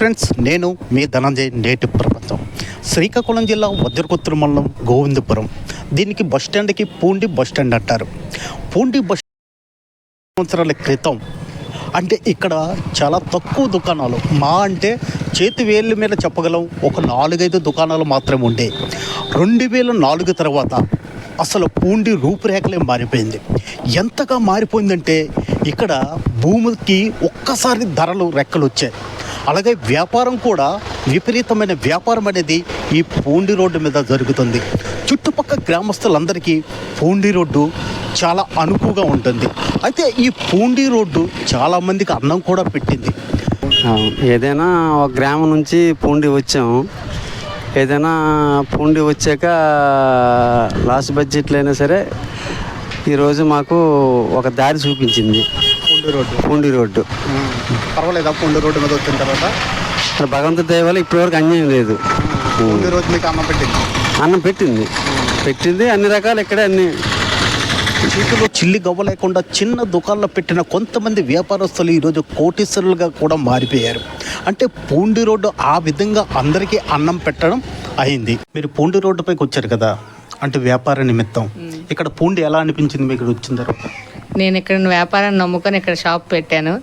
Friends నేను మీ ధనంజయ్ నేటి ప్రపంచం. శ్రీకాకుళం జిల్లా వజ్రకొత్తూరు మండలం గోవిందపురం. దీనికి బస్ స్టాండ్కి పూండి బస్ స్టాండ్ అంటారు. పూండి బస్ సంవత్సరాల క్రితం అంటే ఇక్కడ చాలా తక్కువ దుకాణాలు. మా అంటే చేతి వేళ్ళ మీద చెప్పగలం ఒక నాలుగైదు దుకాణాలు మాత్రమే ఉండే. రెండు వేల నాలుగు తర్వాత అసలు పూండి రూపురేఖలే మారిపోయింది. ఎంతగా మారిపోయిందంటే ఇక్కడ భూమికి ఒక్కసారి ధరలు రెక్కలు వచ్చాయి అలాగే వ్యాపారం కూడా విపరీతమైన వ్యాపారం అనేది ఈ పూండి రోడ్డు మీద జరుగుతుంది. చుట్టుపక్కల గ్రామస్తులందరికీ పూండి రోడ్డు చాలా అనుకువగా ఉంటుంది. అయితే ఈ పూండి రోడ్డు చాలామందికి అన్నం కూడా పెట్టింది. ఏదైనా ఒక గ్రామం నుంచి పూండి వచ్చాము ఏదైనా పూండి వచ్చాక లాస్ట్ బడ్జెట్లో అయినా సరే ఈరోజు మాకు ఒక దారి చూపించింది. పూండి రోడ్డు. పూండి రోడ్డు. పర్వాలేదా పూండి రోడ్డు మీద వచ్చిన తర్వాత? భగవంతు దయ వల్ల ఇప్పటివరకు అన్యాయం లేదు. పూండి రోడ్డు మీకు అన్నం పెట్టింది? అన్నం పెట్టింది. పెట్టింది అన్ని రకాలు ఇక్కడే అన్ని. చేతిలో చిల్లి గవ్వ లేకుండా చిన్న దుకాణంలో పెట్టిన కొంతమంది వ్యాపారస్తులు ఈరోజు కోటీశ్వరులుగా కూడా మారిపోయారు. అంటే పూండి రోడ్డు ఆ విధంగా అందరికీ అన్నం పెట్టడం అయింది. మీరు పూండి రోడ్డుపైకి వచ్చారు కదా అంటే వ్యాపార నిమిత్తం. ఇక్కడ పూండి ఎలా అనిపించింది మీకు వచ్చిన తర్వాత? నేను ఇక్కడ వ్యాపారం నమ్ముకొని ఇక్కడ షాప్ పెట్టాను.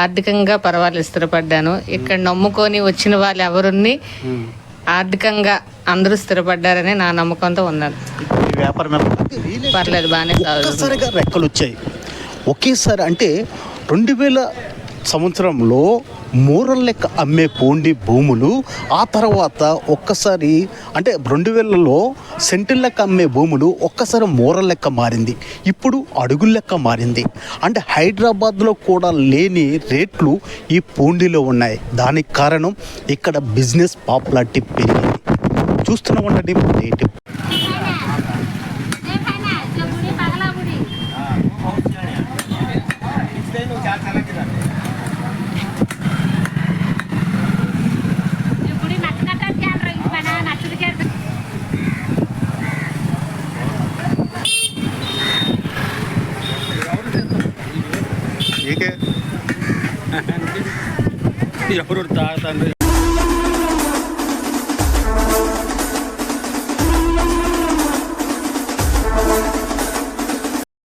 ఆర్థికంగా పర్వాలేదు స్థిరపడ్డాను. ఇక్కడ నమ్ముకొని వచ్చిన వాళ్ళు ఎవరుని ఆర్థికంగా అందరూ స్థిరపడ్డారని నా నమ్మకంతో ఉన్నాను. పర్లేదు? బాగానే రెక్కలు వచ్చాయి. ఒకేసారి అంటే రెండు వేల సంవత్సరంలో మూరల్ లెక్క అమ్మే పోండి భూములు ఆ తర్వాత ఒక్కసారి అంటే రెండు వేలలో సెంటిల్ లెక్క అమ్మే భూములు ఒక్కసారి మూరల లెక్క మారింది. ఇప్పుడు అడుగుల లెక్క మారింది. అంటే హైదరాబాద్లో కూడా లేని రేట్లు ఈ పూండిలో ఉన్నాయి. దానికి కారణం ఇక్కడ బిజినెస్ పాపులారిటీ పెరిగింది. చూస్తున్నాం ఉండండి నేటి ಏಕೆ ఎవరు తాగుతాండ్రు